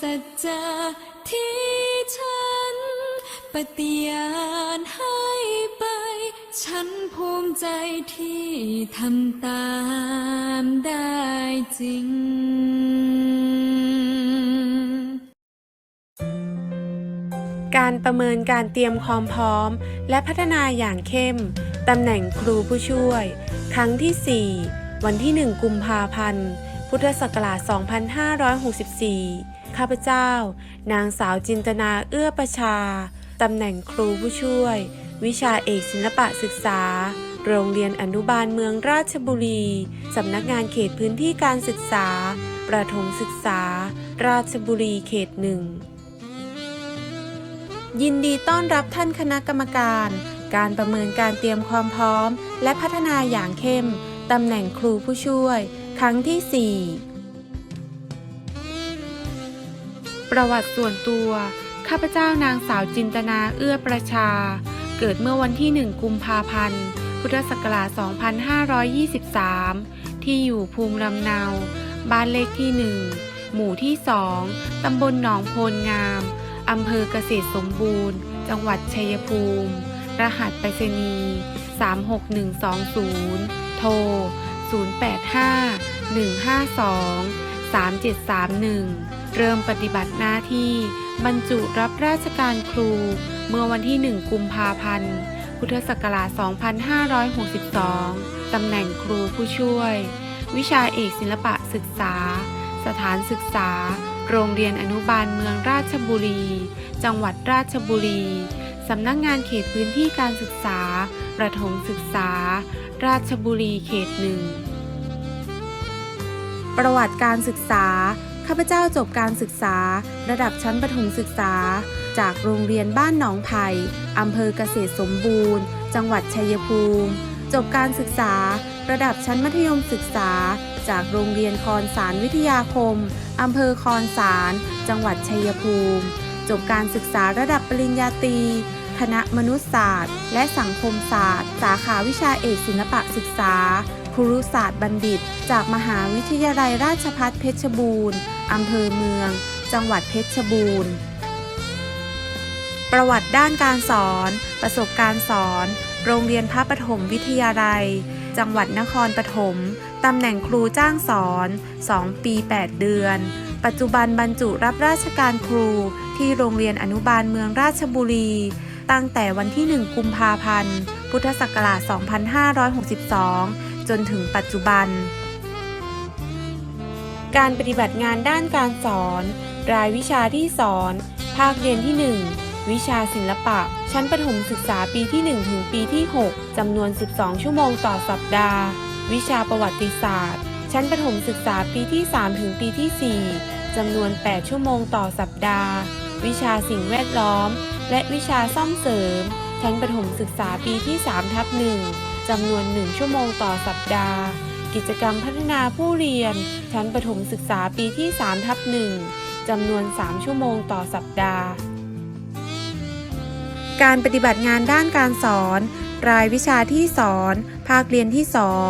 สัจจะที่ฉัน ปฏิญาณให้ไป ฉันภูมิใจที่ทำตามได้จริง การประเมินการเตรียมความพร้อม และพัฒนาอย่างเข้ม ตำแหน่งครูผู้ช่วย ครั้งที่ 4 วันที่ 1 กุมภาพันธ์พุทธศักราช 2564 ข้าพเจ้า นางสาวจินตนาเอื้อประชา ตำแหน่งครูผู้ช่วย วิชาเอกศิลปะศึกษา โรงเรียนอนุบาลเมืองราชบุรี สำนักงานเขตพื้นที่การศึกษา ประถมศึกษา ราชบุรีเขตหนึ่ง ยินดีต้อนรับท่านคณะกรรมการ การประเมินการเตรียมความพร้อม และพัฒนาอย่างเข้ม ตำแหน่งครูผู้ช่วย ครั้งที่ 4 ประวัติส่วนตัว ข้าพเจ้านางสาวจินตนาเอื้อประชา เกิดเมื่อวันที่ 1 กุมภาพันธ์ พุทธศักราช 2523 ที่อยู่ภูมิลำเนา บ้านเลขที่ 1 หมู่ที่ 2 ตำบลหนองโพลงาม อำเภอเกษตรสมบูรณ์ จังหวัดชัยภูมิ รหัสไปรษณีย์ 36120 โทร 085 152 3731 เริ่มปฏิบัติหน้าที่บรรจุรับราชการครู เมื่อวันที่ 1 กุมภาพันธ์ พุทธศักราช 2562 ตำแหน่งครูผู้ช่วย วิชาเอกศิลปะศึกษา สถานศึกษา โรงเรียนอนุบาลเมืองราชบุรี จังหวัดราชบุรี สำนักงานเขตพื้นที่การศึกษา ประถมศึกษา ราชบุรีเขตหนึ่ง ประวัติการศึกษา ข้าพเจ้าจบการศึกษา ระดับชั้นประถมศึกษา จากโรงเรียนบ้านหนองไผ่อำเภอเกษตรสมบูรณ์ จังหวัดชัยภูมิ จบการศึกษา ระดับชั้นมัธยมศึกษา จากโรงเรียนคอนสารวิทยาคมอำเภอคอนสาร จังหวัดชัยภูมิ จบการศึกษาระดับปริญญาตรีคณะมนุษยศาสตร์ และสังคมศาสตร์ สาขาวิชาเอกศิลปะศึกษา ครุศาสตร์บัณฑิต จากมหาวิทยาลัยราชภัฏเพชรบูรณ์อำเภอเมือง จังหวัดเพชรบูรณ์ ประวัติด้านการสอน ประสบการณ์สอน โรงเรียนพระปฐมวิทยาลัย จังหวัดนครปฐมตำแหน่งครูจ้างสอน 2 ปี 8 เดือน ปัจจุบันบรรจุรับราชการครูที่โรงเรียนอนุบาลเมืองราชบุรี ตั้งแต่วันที่ 1 กุมภาพันธ์ พุทธศักราช 2562 จนถึงปัจจุบัน การปฏิบัติงานด้านการสอน รายวิชาที่สอน ภาคเรียนที่ 1 วิชาศิลปะ ชั้นประถมศึกษาปีที่ 1 ถึงปีที่ 6 จำนวน 12 ชั่วโมงต่อสัปดาห์ วิชาประวัติศาสตร์ ชั้นประถมศึกษาปีที่ 3 ถึงปีที่ 4 จำนวน 8 ชั่วโมงต่อสัปดาห์ วิชาสิ่งแวดล้อม และวิชาซ่อมเสริม ชั้นประถมศึกษาปีที่3ทับ1 จำนวน 1 ชั่วโมงต่อสัปดาห์ กิจกรรมพัฒนาผู้เรียน ชั้นประถมศึกษาปีที่3ทับ1จำนวน 3 ชั่วโมงต่อสัปดาห์ การปฏิบัติงานด้านการสอน รายวิชาที่สอน ภาคเรียนที่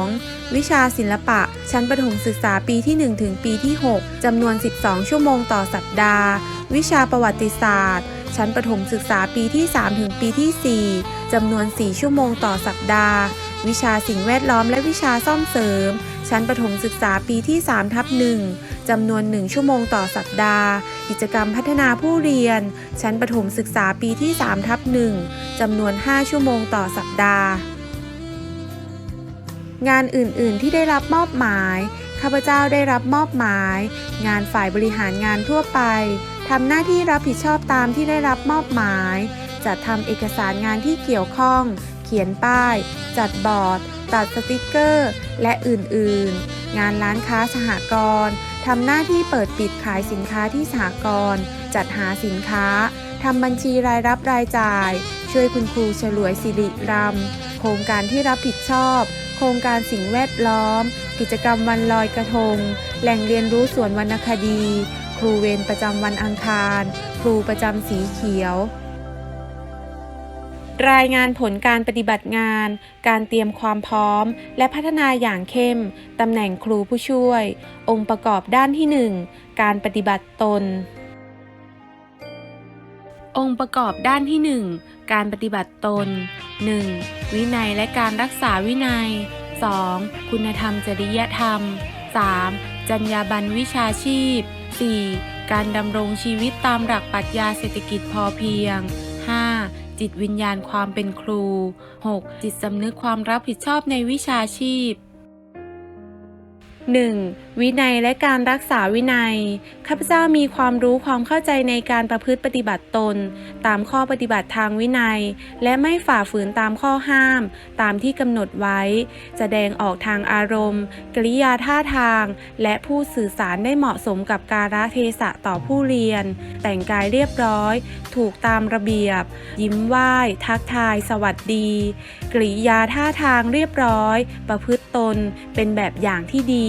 2 วิชาศิลปะ ชั้นประถมศึกษาปีที่ 1 ถึงปีที่ 6จำนวน 12 ชั่วโมงต่อสัปดาห์ วิชาประวัติศาสตร์ชั้นประถมศึกษาปีที่ 3 ถึงปีที่ 4 จำนวน 4 ชั่วโมงต่อสัปดาห์ วิชาสิ่งแวดล้อมและวิชาซ่อมเสริม ชั้นประถมศึกษาปีที่3ทับ1จำนวน 1 ชั่วโมงต่อสัปดาห์ กิจกรรมพัฒนาผู้เรียน ชั้นประถมศึกษาปีที่3ทับ1จำนวน 5 ชั่วโมงต่อสัปดาห์ งานอื่น ๆ ที่ได้รับมอบหมาย ข้าพเจ้าได้รับมอบหมาย งานฝ่ายบริหารงานทั่วไปทำหน้าที่รับผิดชอบตามที่ได้รับมอบหมายจัดทำเอกสารงานที่เกี่ยวข้อง เขียนป้าย จัดบอร์ด ตัดสติกเกอร์ และอื่นๆ งานร้านค้าสหกรณ์ทำหน้าที่เปิดปิดขายสินค้าที่สหกรณ์จัดหาสินค้าทำบัญชีรายรับรายจ่าย ช่วยคุณครูฉลวยสิริรำโครงการที่รับผิดชอบ โครงการสิ่งแวดล้อม กิจกรรมวันลอยกระทง แหล่งเรียนรู้สวนวรรณคดี ครูเวรประจำวันอังคาร ครูประจำสีเขียว รายงานผลการปฏิบัติงาน การเตรียมความพร้อม และพัฒนาอย่างเข้ม ตำแหน่งครูผู้ช่วย องค์ประกอบด้านที่ 1 การปฏิบัติตน องค์ประกอบด้านที่ 1 การปฏิบัติตน 1. วินัยและการรักษาวินัย 2. คุณธรรมจริยธรรม 3. จรรยาบรรณวิชาชีพ 4. การดำรงชีวิตตามหลักปรัชญาเศรษฐกิจพอเพียง จิตวิญญาณความเป็นครู 6. จิตสำนึกความรับผิดชอบในวิชาชีพ 1. วินัยและการรักษาวินัย ข้าพเจ้ามีความรู้ความเข้าใจในการประพฤติปฏิบัติตน ตามข้อปฏิบัติทางวินัย และไม่ฝ่าฝืนตามข้อห้าม ตามที่กำหนดไว้ แสดงออกทางอารมณ์ กริยาท่าทาง และผู้สื่อสารได้เหมาะสมกับการะเทศะต่อผู้เรียน แต่งกายเรียบร้อย ถูกตามระเบียบ ยิ้มไหว้ ทักทาย สวัสดี กริยาท่าทางเรียบร้อย ประพฤติตนเป็นแบบอย่างที่ดี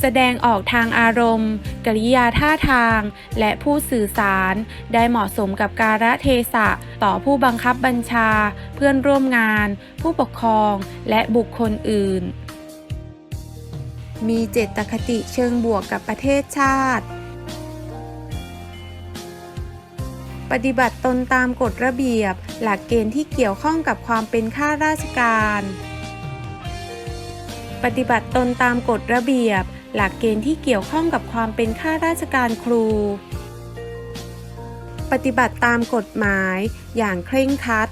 แสดงออกทางอารมณ์ กริยาท่าทาง และผู้สื่อสาร ได้เหมาะสมกับการะเทศะ ต่อผู้บังคับบัญชา เพื่อนร่วมงาน ผู้ปกครอง และบุคคลอื่น มีเจตคติเชิงบวกกับประเทศชาติ ปฏิบัติตนตามกฎระเบียบ หลักเกณฑ์ที่เกี่ยวข้องกับความเป็นข้าราชการ ปฏิบัติตนตามกฎระเบียบ หลักเกณฑ์ที่เกี่ยวข้องกับความเป็นข้าราชการครู ปฏิบัติตามกฎหมาย อย่างเคร่งครัด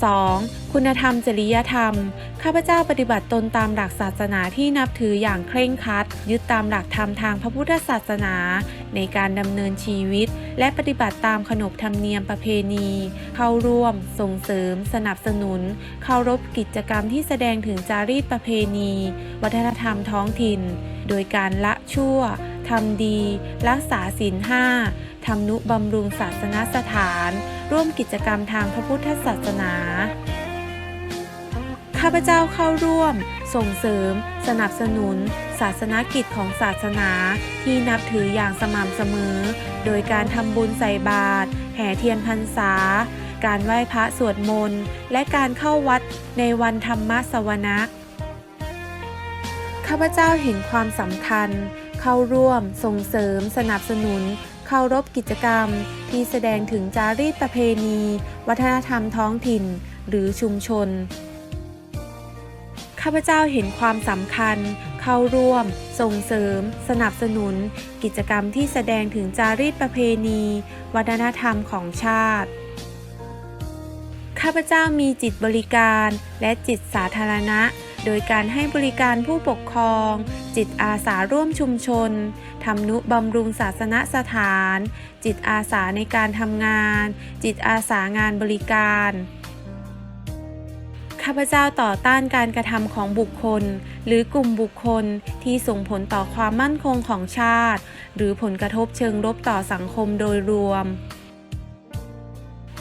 2. คุณธรรมจริยธรรม ข้าพเจ้าปฏิบัติตนตามหลักศาสนาที่นับถืออย่างเคร่งครัด ยึดตามหลักธรรมทางพระพุทธศาสนา ในการดำเนินชีวิต และปฏิบัติตามขนบธรรมเนียมประเพณี เข้าร่วม ส่งเสริม สนับสนุน เคารพกิจกรรมที่แสดงถึงจารีตประเพณี วัฒนธรรมท้องถิ่น โดยการละชั่วทำดี รักษาศีลห้าทำนุบำรุงศาสนสถาน ร่วมกิจกรรมทางพระพุทธศาสนา ข้าพเจ้าเข้าร่วม ส่งเสริม สนับสนุน ศาสนกิจของศาสนาที่นับถืออย่างสม่ำเสมอ โดยการทำบุญใส่บาตรแห่เทียนพรรษา การไหว้พระสวดมนต์ และการเข้าวัดในวันธรรมสวนะข้าพเจ้าเห็นความสำคัญ เข้าร่วม ส่งเสริม สนับสนุนเคารพกิจกรรมที่แสดงถึงจารีตประเพณี วัฒนธรรมท้องถิ่น หรือชุมชน ข้าพเจ้าเห็นความสำคัญ เข้าร่วม ส่งเสริม สนับสนุน กิจกรรมที่แสดงถึงจารีตประเพณี วัฒนธรรมของชาติ ข้าพเจ้ามีจิตบริการและจิตสาธารณะ โดยการให้บริการผู้ปกครอง จิตอาสาร่วมชุมชนทำนุบำรุงศาสนสถาน จิตอาสาในการทำงาน จิตอาสางานบริการาพเจ้าต่อต้านการกระทำของบุคคล หรือกลุ่มบุคคลที่ส่งผลต่อความมั่นคงของชาติ หรือผลกระทบเชิงลบต่อสังคมโดยรวม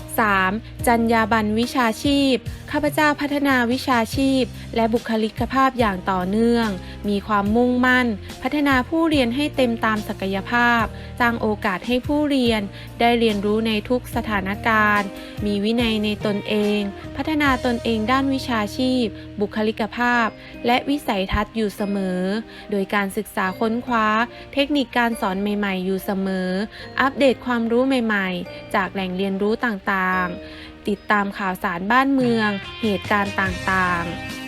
3. จรรยาบรรณวิชาชีพข้าพเจ้าพัฒนาวิชาชีพ และบุคลิกภาพอย่างต่อเนื่อง มีความมุ่งมั่น พัฒนาผู้เรียนให้เต็มตามศักยภาพ สร้างโอกาสให้ผู้เรียน ได้เรียนรู้ในทุกสถานการณ์ มีวินัยในตนเอง พัฒนาตนเองด้านวิชาชีพ บุคลิกภาพ และวิสัยทัศน์อยู่เสมอ โดยการศึกษาค้นคว้า เทคนิคการสอนใหม่ ๆ อยู่เสมอ อัปเดตความรู้ใหม่ ๆ จากแหล่งเรียนรู้ต่างๆ ติดตามข่าวสารบ้านเมือง เหตุการณ์ต่างๆ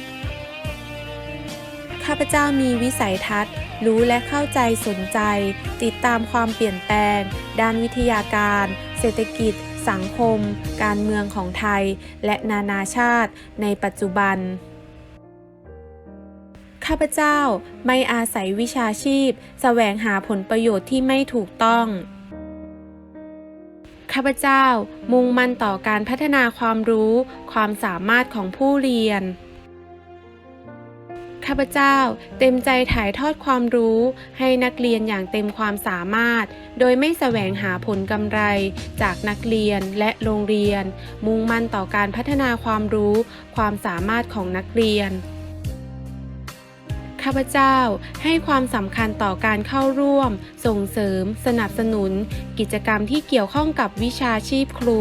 ข้าพเจ้ามีวิสัยทัศน์ รู้และเข้าใจสนใจ ติดตามความเปลี่ยนแปลง ด้านวิทยาการ เศรษฐกิจ สังคม การเมืองของไทย และนานาชาติ ในปัจจุบันข้าพเจ้าไม่อาศัยวิชาชีพ แสวงหาผลประโยชน์ที่ไม่ถูกต้อง ข้าพเจ้ามุ่งมั่นต่อการพัฒนาความรู้ ความสามารถของผู้เรียน ข้าพเจ้าเต็มใจถ่ายทอดความรู้ ให้นักเรียนอย่างเต็มความสามารถ โดยไม่แสวงหาผลกำไร จากนักเรียนและโรงเรียน มุ่งมั่นต่อการพัฒนาความรู้ ความสามารถของนักเรียน ข้าพเจ้าให้ความสำคัญต่อการเข้าร่วม ส่งเสริม สนับสนุน กิจกรรมที่เกี่ยวข้องกับวิชาชีพครู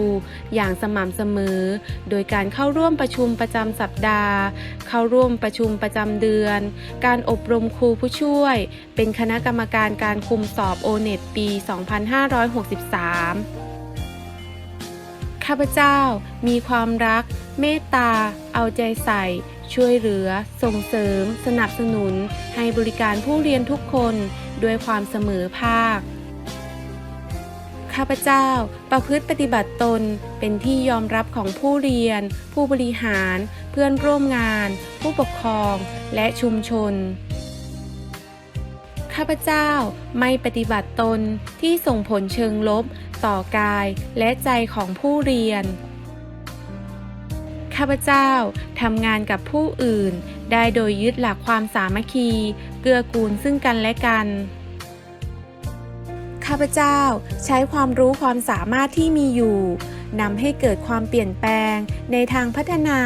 อย่างสม่ำเสมอ โดยการเข้าร่วมประชุมประจำสัปดาห์ เข้าร่วมประชุมประจำเดือน การอบรมครูผู้ช่วย เป็นคณะกรรมการการคุมสอบโอเน็ตปี 2563ข้าพเจ้ามีความรัก เมตตา เอาใจใส่ ช่วยเหลือ ส่งเสริม สนับสนุน ให้บริการผู้เรียนทุกคนด้วยความเสมอภาค ข้าพเจ้าประพฤติปฏิบัติตนเป็นที่ยอมรับของผู้เรียน ผู้บริหาร เพื่อนร่วมงาน ผู้ปกครอง และชุมชน ข้าพเจ้าไม่ปฏิบัติตนที่ส่งผลเชิงลบ ต่อกายและใจของผู้เรียน ข้าพเจ้าทำงานกับผู้อื่น ได้โดยยึดหลักความสามัคคี เกื้อกูลซึ่งกันและกัน ข้าพเจ้าใช้ความรู้ความสามารถที่มีอยู่นำให้เกิดความเปลี่ยนแปลง ในทางพัฒนา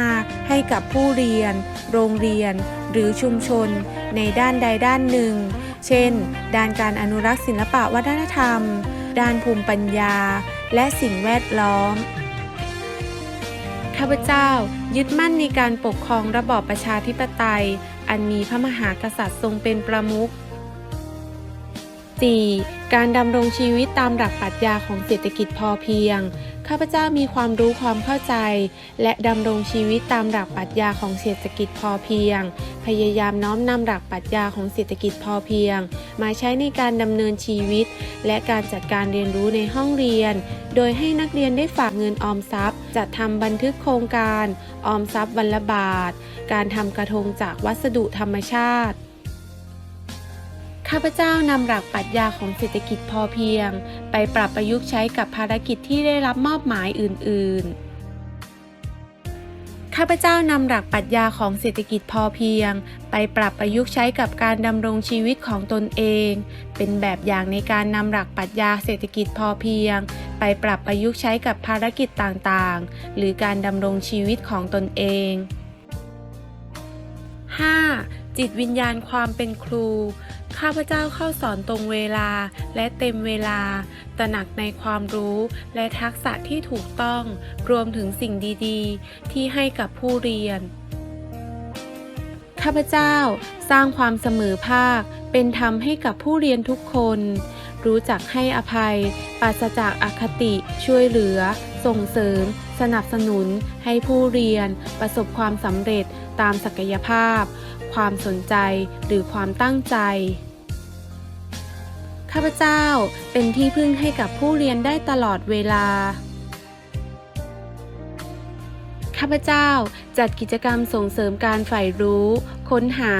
ให้กับผู้เรียน โรงเรียน หรือชุมชน ในด้านใดด้านหนึ่ง เช่น ด้านการอนุรักษ์ศิลปะวัฒนธรรม ด้านภูมิปัญญา และสิ่งแวดล้อมาพเจ้า ยึดมั่นในการปกครองระบอบประชาธิปไตย อันมีพระมหากษัตริย์ทรงเป็นประมุข 4. การดำรงชีวิตตามหลักปรัชญาของเศรษฐกิจพอเพียง ข้าพเจ้ามีความรู้ความเข้าใจ และดำรงชีวิตตามหลักปรัชญาของเศรษฐกิจพอเพียง พยายามน้อมนำหลักปรัชญาของเศรษฐกิจพอเพียง มาใช้ในการดำเนินชีวิต และการจัดการเรียนรู้ในห้องเรียน โดยให้นักเรียนได้ฝากเงินออมทรัพย์ จัดทำบันทึกโครงการ ออมทรัพย์วันละบาท การทำกระทงจากวัสดุธรรมชาติ ข้าพเจ้านำหลักปรัชญาของเศรษฐกิจพอเพียง ไปปรับประยุกต์ใช้กับภารกิจที่ได้รับมอบหมายอื่น ๆข้าพเจ้านำหลักปรัชญาของเศรษฐกิจพอเพียง ไปปรับประยุกต์ใช้กับการดำรงชีวิตของตนเอง เป็นแบบอย่างในการนำหลักปรัชญาเศรษฐกิจพอเพียง ไปปรับประยุกต์ใช้กับภารกิจต่างๆ หรือการดำรงชีวิตของตนเอง 5. จิตวิญญาณความเป็นครู ข้าพเจ้าเข้าสอนตรงเวลาและเต็มเวลา ตระหนักในความรู้และทักษะที่ถูกต้อง รวมถึงสิ่งดีๆ ที่ให้กับผู้เรียน ข้าพเจ้าสร้างความเสมอภาค เป็นธรรมให้กับผู้เรียนทุกคน รู้จักให้อภัย ปราศจากอคติ ช่วยเหลือ ส่งเสริม สนับสนุน ให้ผู้เรียน ประสบความสำเร็จตามศักยภาพความสนใจหรือความตั้งใจ ข้าพเจ้าเป็นที่พึ่งให้กับผู้เรียนได้ตลอดเวลา ข้าพเจ้าจัดกิจกรรมส่งเสริมการใฝ่รู้ ค้นหา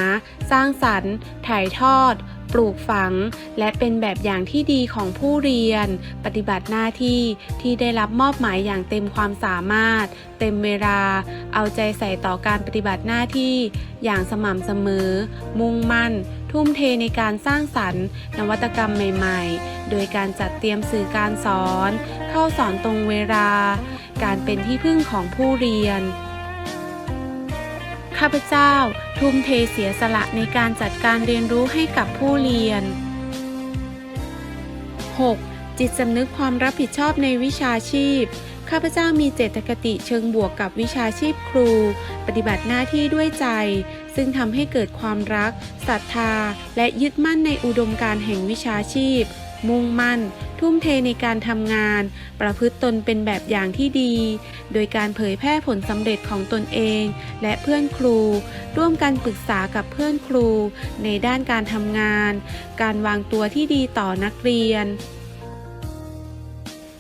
สร้างสรรค์ ถ่ายทอด ปลูกฝัง และเป็นแบบอย่างที่ดีของผู้เรียน ปฏิบัติหน้าที่ที่ได้รับมอบหมายอย่างเต็มความสามารถ เต็มเวลา เอาใจใส่ต่อการปฏิบัติหน้าที่ อย่างสม่ำเสมอ มุ่งมั่น ทุ่มเทในการสร้างสรรค์ นวัตกรรมใหม่ ๆ โดยการจัดเตรียมสื่อการสอน เข้าสอนตรงเวลา การเป็นที่พึ่งของผู้เรียน ข้าพเจ้า ทุ่มเทเสียสละในการจัดการเรียนรู้ให้กับผู้เรียน 6. จิตสำนึกความรับผิดชอบในวิชาชีพ ข้าพเจ้ามีเจตคติเชิงบวกกับวิชาชีพครู ปฏิบัติหน้าที่ด้วยใจ ซึ่งทำให้เกิดความรักศรัทธา และยึดมั่นในอุดมการแห่งวิชาชีพ มุ่งมั่น ทุ่มเทในการทำงาน ประพฤติตนเป็นแบบอย่างที่ดี โดยการเผยแพร่ผลสำเร็จของตนเอง และเพื่อนครู ร่วมกันปรึกษากับเพื่อนครู ในด้านการทำงาน การวางตัวที่ดีต่อนักเรียน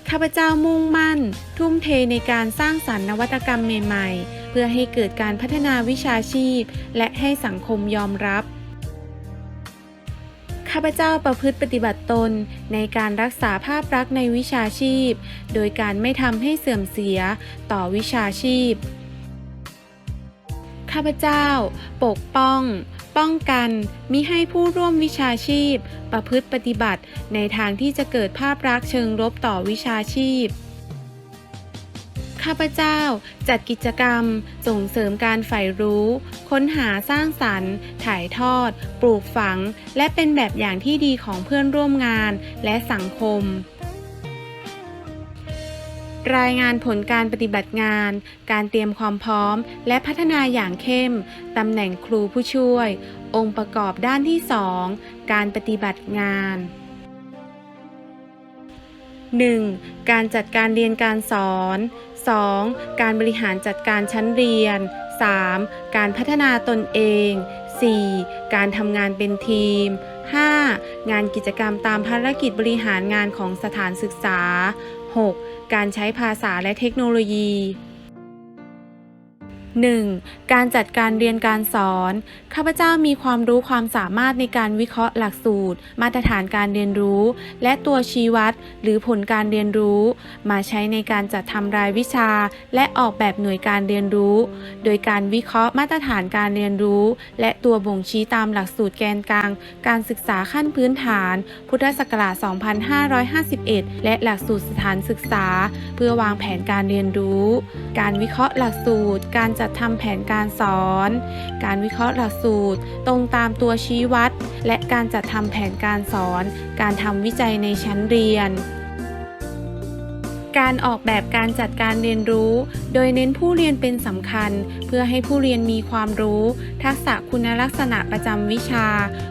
ข้าพเจ้ามุ่งมั่น ทุ่มเทในการสร้างสรรค์นวัตกรรมใหม่ๆ เพื่อให้เกิดการพัฒนาวิชาชีพ และให้สังคมยอมรับ ข้าพเจ้าประพฤติปฏิบัติตนในการรักษาภาพลักษณ์ในวิชาชีพ โดยการไม่ทำให้เสื่อมเสียต่อวิชาชีพ ข้าพเจ้า ปกป้อง ป้องกันมิให้ผู้ร่วมวิชาชีพ ประพฤติปฏิบัติ ในทางที่จะเกิดภาพลักษณ์เชิงลบต่อวิชาชีพ ข้าพเจ้าจัดกิจกรรม ส่งเสริมการใฝ่รู้ ค้นหาสร้างสรรค์ ถ่ายทอด ปลูกฝัง และเป็นแบบอย่างที่ดีของเพื่อนร่วมงานและสังคม รายงานผลการปฏิบัติงาน การเตรียมความพร้อม และพัฒนาอย่างเข้ม ตำแหน่งครูผู้ช่วย องค์ประกอบด้านที่ 2 การปฏิบัติงาน 1. การจัดการเรียนการสอน 2. การบริหารจัดการชั้นเรียน 3. การพัฒนาตนเอง 4. การทำงานเป็นทีม 5. งานกิจกรรมตามภารกิจบริหารงานของสถานศึกษา 6. การใช้ภาษาและเทคโนโลยี 1. การจัดการเรียนการสอน ข้าพเจ้ามีความรู้ความสามารถในการวิเคราะห์หลักสูตร มาตรฐานการเรียนรู้ และตัวชี้วัด หรือผลการเรียนรู้ มาใช้ในการจัดทำรายวิชา และออกแบบหน่วยการเรียนรู้ โดยการวิเคราะห์มาตรฐานการเรียนรู้ และตัวบ่งชี้ตามหลักสูตรแกนกลาง การศึกษาขั้นพื้นฐาน พุทธศักราช 2551 และหลักสูตรสถานศึกษา เพื่อวางแผนการเรียนรู้ การวิเคราะห์หลักสูตร การจัดทำแผนการสอน การวิเคราะห์หลักสูตร ตรงตามตัวชี้วัด และการจัดทำแผนการสอน การทำวิจัยในชั้นเรียน การออกแบบการจัดการเรียนรู้ โดยเน้นผู้เรียนเป็นสำคัญ เพื่อให้ผู้เรียนมีความรู้ ทักษะคุณลักษณะประจำวิชา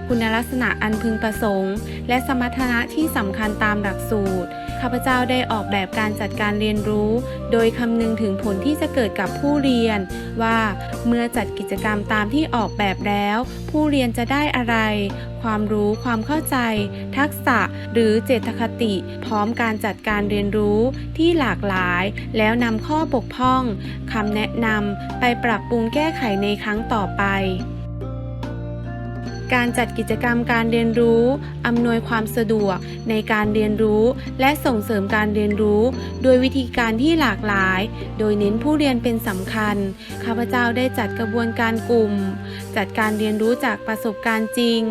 คุณลักษณะอันพึงประสงค์ และสมรรถนะที่สำคัญตามหลักสูตร ข้าพเจ้าได้ออกแบบการจัดการเรียนรู้ โดยคำนึงถึงผลที่จะเกิดกับผู้เรียน ว่าเมื่อจัดกิจกรรมตามที่ออกแบบแล้ว ผู้เรียนจะได้อะไร ความรู้ ความเข้าใจ ทักษะ หรือเจตคติ พร้อมการจัดการเรียนรู้ที่หลากหลาย แล้วนำข้อบกพร่องคำแนะนำไปปรับปรุงแก้ไขในครั้งต่อไป การจัดกิจกรรมการเรียนรู้ อำนวยความสะดวกในการเรียนรู้ และส่งเสริมการเรียนรู้ โดยวิธีการที่หลากหลาย โดยเน้นผู้เรียนเป็นสำคัญ ข้าพเจ้าได้จัดกระบวนการกลุ่ม จัดการเรียนรู้จากประสบการณ์จริง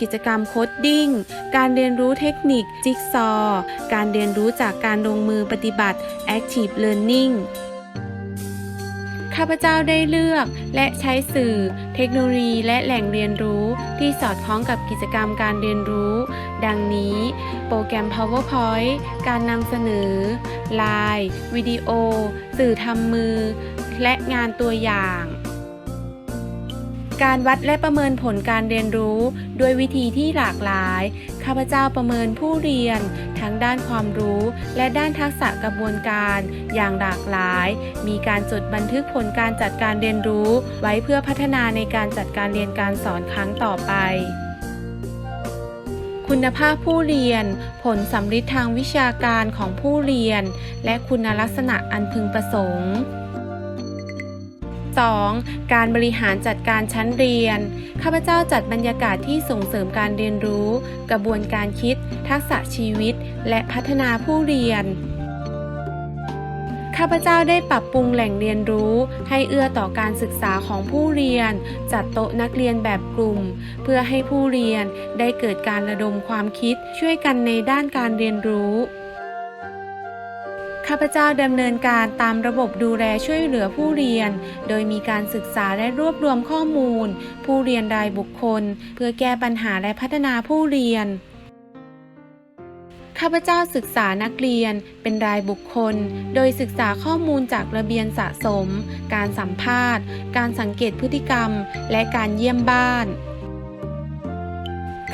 กิจกรรมโคดดิ้ง การเรียนรู้เทคนิค จิ๊กซอว์การเรียนรู้จากการลงมือปฏิบัติ Active Learning ข้าพเจ้าได้เลือกและใช้สื่อ เทคโนโลยีและแหล่งเรียนรู้ที่สอดคล้องกับกิจกรรมการเรียนรู้ ดังนี้ โปรแกรม PowerPoint การนำเสนอไลน์วิดีโอ สื่อทำมือ และงานตัวอย่าง การวัดและประเมินผลการเรียนรู้ ด้วยวิธีที่หลากหลาย ข้าพเจ้าประเมินผู้เรียน ทั้งด้านความรู้ และด้านทักษะกระบวนการ อย่างหลากหลาย มีการจดบันทึกผลการจัดการเรียนรู้ ไว้เพื่อพัฒนาในการจัดการเรียนการสอนครั้งต่อไปคุณภาพผู้เรียน ผลสำลิดทางวิชาการของผู้เรียน และคุณลักษณะอันพึงประสงค์ 2. การบริหารจัดการชั้นเรียน ข้าพเจ้าจัดบรรยากาศที่ส่งเสริมการเรียนรู้ กระบวนการคิด ทักษะชีวิต และพัฒนาผู้เรียน ข้าพเจ้าได้ปรับปรุงแหล่งเรียนรู้ ให้เอื้อต่อการศึกษาของผู้เรียน จัดโต๊ะนักเรียนแบบกลุ่ม เพื่อให้ผู้เรียนได้เกิดการระดมความคิดช่วยกันในด้านการเรียนรู้ ข้าพเจ้าดำเนินการตามระบบดูแลช่วยเหลือผู้เรียน โดยมีการศึกษาและรวบรวมข้อมูล ผู้เรียนรายบุคคล เพื่อแก้ปัญหาและพัฒนาผู้เรียนข้าพเจ้าศึกษานักเรียนเป็นรายบุคคล โดยศึกษาข้อมูลจากระเบียนสะสม การสัมภาษณ์ การสังเกตพฤติกรรม และการเยี่ยมบ้าน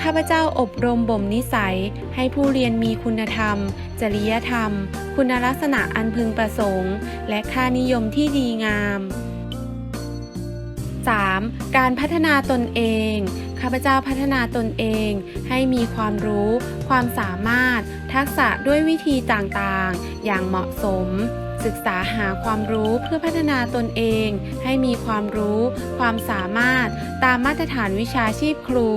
ข้าพเจ้าอบรมบ่มนิสัย ให้ผู้เรียนมีคุณธรรม จริยธรรม คุณลักษณะอันพึงประสงค์ และค่านิยมที่ดีงาม 3. การพัฒนาตนเอง ข้าพเจ้าพัฒนาตนเอง ให้มีความรู้ ความสามารถ ทักษะด้วยวิธีต่างๆ อย่างเหมาะสม ศึกษาหาความรู้เพื่อพัฒนาตนเอง ให้มีความรู้ ความสามารถ ตามมาตรฐานวิชาชีพครู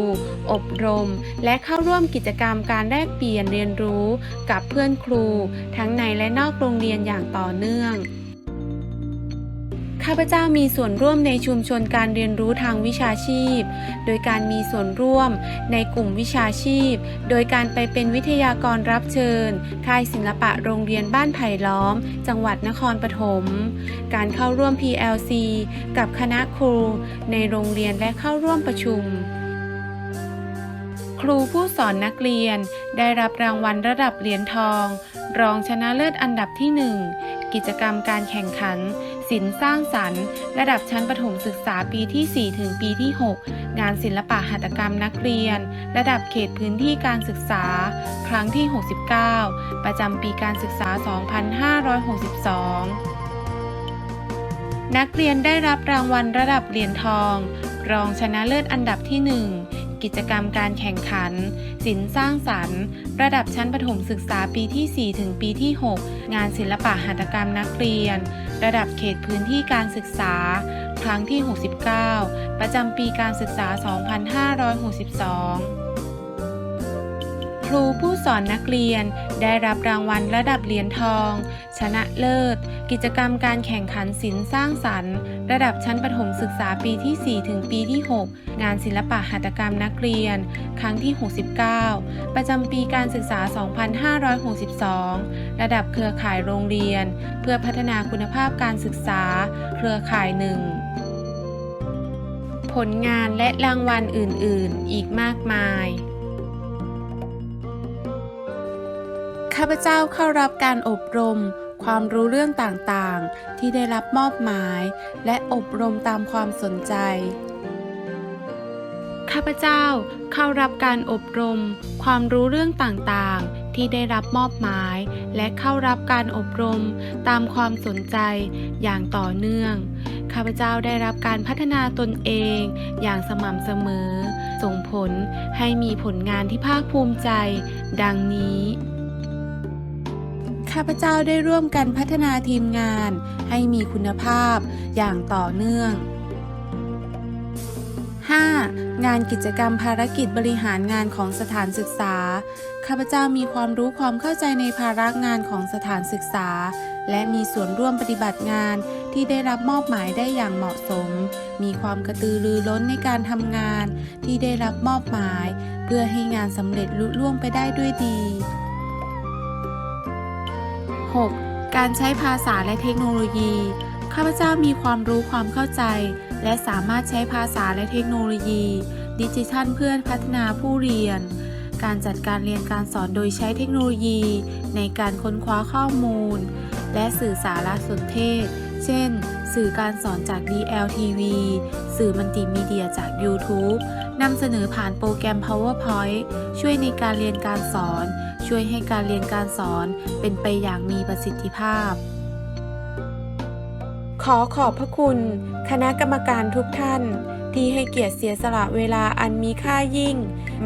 อบรม และเข้าร่วมกิจกรรมการแลกเปลี่ยนเรียนรู้ กับเพื่อนครู ทั้งในและนอกโรงเรียนอย่างต่อเนื่อง ข้าพเจ้ามีส่วนร่วมในชุมชนการเรียนรู้ทางวิชาชีพ โดยการมีส่วนร่วมในกลุ่มวิชาชีพ โดยการไปเป็นวิทยากรรับเชิญ ค่ายศิลปะโรงเรียนบ้านไผ่ล้อม จังหวัดนครปฐม การเข้าร่วม PLC กับคณะครู ในโรงเรียนและเข้าร่วมประชุมครูผู้สอนนักเรียนได้รับรางวัลระดับเหรียญทอง รองชนะเลิศอันดับที่ 1 กิจกรรมการแข่งขัน ศิลป์สร้างสรรค์ ระดับชั้นประถมศึกษาปีที่ 4 ถึงปีที่ 6 งานศิลปะหัตถกรรมนักเรียน ระดับเขตพื้นที่การศึกษา ครั้งที่ 69 ประจำปีการศึกษา 2562นักเรียนได้รับรางวัลระดับเหรียญทอง รองชนะเลิศอันดับที่ 1 กิจกรรมการแข่งขัน ศิลป์สร้างสรรค์ ระดับชั้นประถมศึกษาปีที่ 4 ถึงปีที่ 6 งานศิลปะหัตถกรรมนักเรียน ระดับเขตพื้นที่การศึกษา ครั้งที่ 69 ประจำปีการศึกษา 2562 ครูผู้สอนนักเรียน ได้รับรางวัลระดับเหรียญทอง ชนะเลิศ กิจกรรมการแข่งขันศิลป์สร้างสรรค์ ระดับชั้นประถมศึกษาปีที่ 4 ถึงปีที่ 6 งานศิลปะหัตถกรรมนักเรียน ครั้งที่ 69 ประจำปีการศึกษา 2562 ระดับเครือข่ายโรงเรียน เพื่อพัฒนาคุณภาพการศึกษา เครือข่ายหนึ่งผลงานและรางวัลอื่น ๆ อีกมากมายาพเจ้าเข้ารับการอบรม ความรู้เรื่องต่างๆ ที่ได้รับมอบหมาย และอบรมตามความสนใจ ข้าพเจ้าเข้ารับการอบรม ความรู้เรื่องต่างๆที่ได้รับมอบหมาย และเข้ารับการอบรมตามความสนใจอย่างต่อเนื่อง ข้าพเจ้าได้รับการพัฒนาตนเองอย่างสม่ำเสมอ ส่งผลให้มีผลงานที่ภาคภูมิใจ ดังนี้ ข้าพเจ้าได้ร่วมกันพัฒนาทีมงาน ให้มีคุณภาพอย่างต่อเนื่อง 5. งานกิจกรรมภารกิจบริหารงานของสถานศึกษา ข้าพเจ้ามีความรู้ความเข้าใจในภาระงานของสถานศึกษา และมีส่วนร่วมปฏิบัติงานที่ได้รับมอบหมายได้อย่างเหมาะสม มีความกระตือรือร้นในการทำงานที่ได้รับมอบหมาย เพื่อให้งานสำเร็จลุล่วงไปได้ด้วยดี 6. การใช้ภาษาและเทคโนโลยี ข้าพเจ้ามีความรู้ความเข้าใจ และสามารถใช้ภาษาและเทคโนโลยี ดิจิทัลเพื่อพัฒนาผู้เรียน การจัดการเรียนการสอนโดยใช้เทคโนโลยี ในการค้นคว้าข้อมูล และสื่อสารสนเทศ เช่น สื่อการสอนจาก DLTV สื่อมัลติมีเดียจาก YouTube นำเสนอผ่านโปรแกรม PowerPoint ช่วยในการเรียนการสอน ช่วยให้การเรียนการสอนเป็นไปอย่างมีประสิทธิภาพ ขอขอบพระคุณ คณะกรรมการทุกท่าน ที่ให้เกียรติเสียสละเวลาอันมีค่ายิ่ง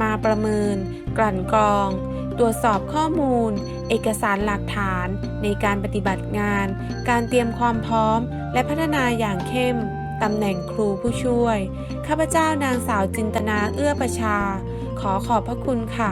มาประเมิน กลั่นกรอง ตรวจสอบข้อมูล เอกสารหลักฐานในการปฏิบัติงาน การเตรียมความพร้อม และพัฒนาอย่างเข้มตำแหน่งครูผู้ช่วย ข้าพเจ้านางสาวจินตนาเอื้อประชา ขอขอบพระคุณค่ะ